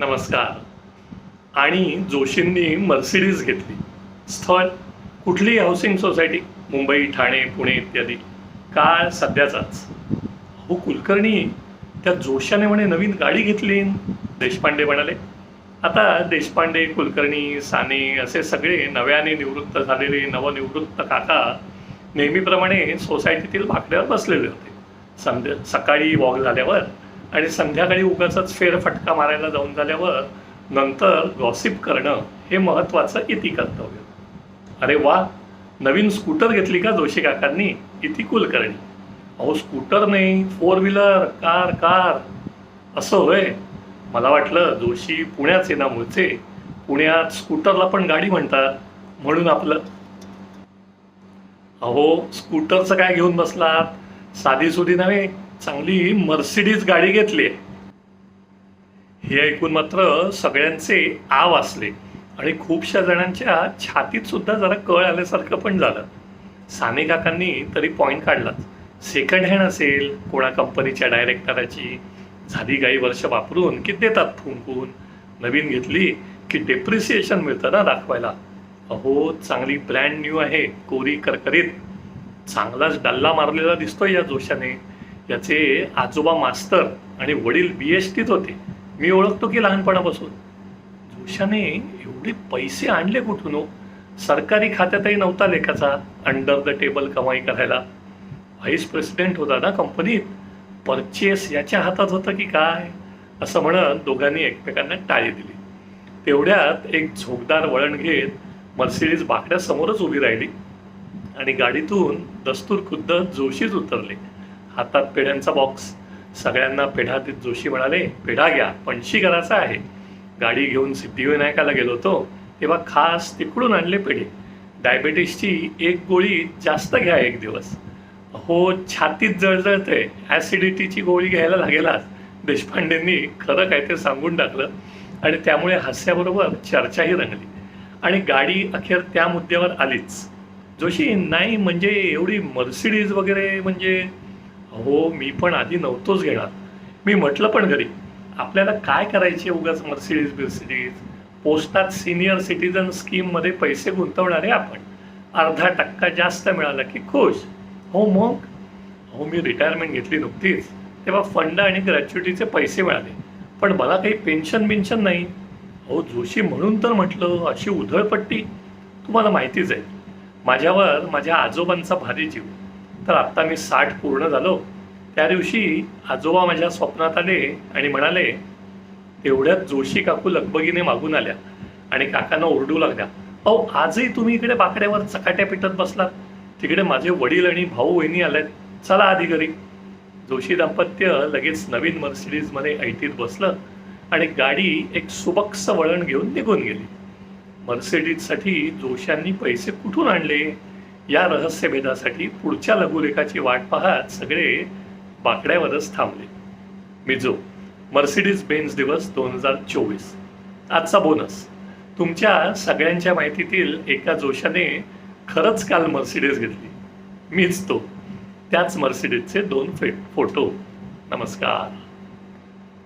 नमस्कार. आणि जोशींनी मर्सिडीज घेतली. स्थळ कुठली हाऊसिंग सोसायटी मुंबई ठाणे पुणे इत्यादी. काळ सध्याचाच. हो कुलकर्णी त्या जोशाने म्हणे नवीन गाडी घेतली. देशपांडे म्हणाले. आता देशपांडे कुलकर्णी साने असे सगळे नव्याने निवृत्त झालेले नवनिवृत्त काका नेहमीप्रमाणे सोसायटीतील भाकड्यावर बसलेले होते. संध्या सकाळी वॉक झाल्यावर आणि संध्याकाळी उगाच फेरफटका मारायला जाऊन झाल्यावर नंतर गॉसिप करणं हे महत्त्वाचं इति कर्तव्य. अरे वा नवीन स्कूटर घेतली का जोशी काकांनी? इति कुलकर्णी. अहो स्कूटर नाही फोर व्हीलर कार कार असं होय. मला वाटलं जोशी पुण्याचे ना मूळचे पुण्यात स्कूटरला पण गाडी म्हणतात म्हणून आपलं. अहो स्कूटरचं काय घेऊन बसलात? साधी सुधी नव्हे. चांगली मर्सिडीज गाडी घेतली. हे ऐकून मात्र सगळ्यांचे आ वाचले आणि खूपशा जणांच्या छातीत सुद्धा जरा कळ आल्यासारखं पण झालं. साने काकांनी तरी पॉईंट काढलाच सेकंड हँड असेल कोणा कंपनीच्या डायरेक्टराची झाली काही वर्ष वापरून की देतात फुंकून नवीन घेतली की डेप्रिसिएशन मिळतं ना दाखवायला. अहो चांगली ब्रँड न्यू आहे कोरी करकरीत. चांगलाच डल्ला मारलेला दिसतोय या जोशाने. याचे आजोबा मास्तर आणि वडील बी एस टीत होते. मी ओळखतो की लहानपणापासून. जोशाने एवढे पैसे आणले कुठून हो? सरकारी खात्यातही नव्हता लेखाचा. अंडर द टेबल कमाई करायला. व्हाईस प्रेसिडेंट होता ना कंपनीत परचेस याच्या हातात होतं की काय? असं म्हणत दोघांनी एकमेकांना टाळी दिली. तेवढ्यात एक झोकदार वळण घेत मर्सिडीज बाकड्यासमोरच उभी राहिली आणि गाडीतून दस्तूर खुद्द जोशीच उतरले. हातात पेढ्यांचा बॉक्स सगळ्यांना पेढा देत जोशी म्हणाले पेढा घ्या पणशी करायचा आहे. गाडी घेऊन सिद्धिविनायकाला गेलो होतो तेव्हा खास तिकडून आणले पेढे. डायबेटीसची एक गोळी जास्त घ्या एक दिवस. हो छातीत जळजळते ॲसिडिटीची गोळी घ्यायला लागेलाच देशपांडेंनी खरं काय ते सांगून टाकलं आणि त्यामुळे हास्याबरोबर चर्चाही रंगली. आणि गाडी अखेर त्या मुद्द्यावर आलीच. जोशी नाही म्हणजे एवढी मर्सिडीज वगैरे म्हणजे अहो मी पण आधी नव्हतोच घेणार. मी म्हटलं पण घरी आपल्याला काय करायचे उगाच मर्सिडीज बिर्सिडीज पोस्टात सिनियर सिटीजन स्कीममध्ये पैसे गुंतवणारे आपण. अर्धा टक्का जास्त मिळाला की खुश. हो मग? हो मी रिटायरमेंट घेतली नुकतीच. तेव्हा फंड आणि ग्रॅच्युटीचे पैसे मिळाले. पण मला काही पेन्शन बिन्शन नाही. अहो जोशी म्हणून तर म्हटलं अशी उधळपट्टी. तुम्हाला माहितीच आहे. माझ्यावर माझ्या आजोबांचा भारी जीव. तर आत्ता मी साठ पूर्ण झालो. त्या दिवशी आजोबा माझ्या स्वप्नात आले आणि म्हणाले तेवढ्यात जोशी काकू लगबगीने मागून आल्या आणि काकांना ओरडू लागल्या. अहो आजही तुम्ही इकडे बाकड्यावर चकाट्या पिटत बसलात. तिकडे माझे वडील आणि भाऊ वहिनी आलेत. चला आधी घरी. जोशी दाम्पत्य लगेच नवीन मर्सिडीजमध्ये ऐटीत बसलं आणि गाडी एक सुबक्स वळण घेऊन निघून गेली. मर्सिडीजसाठी जोशांनी पैसे कुठून आणले? या रहस्यभेदासाठी पुढच्या लघुलेखाची वाट पाहत सगळे बाकड्यावरच थांबले. मिजो मर्सिडीज बेन्स दिवस दोन हजार चोवीस. आजचा बोनस. तुमच्या सगळ्यांच्या माहितीतील एका जोशाने खरंच काल मर्सिडीज घेतली. मीच तो. त्याच मर्सिडीजचे दोन फे फोटो. नमस्कार.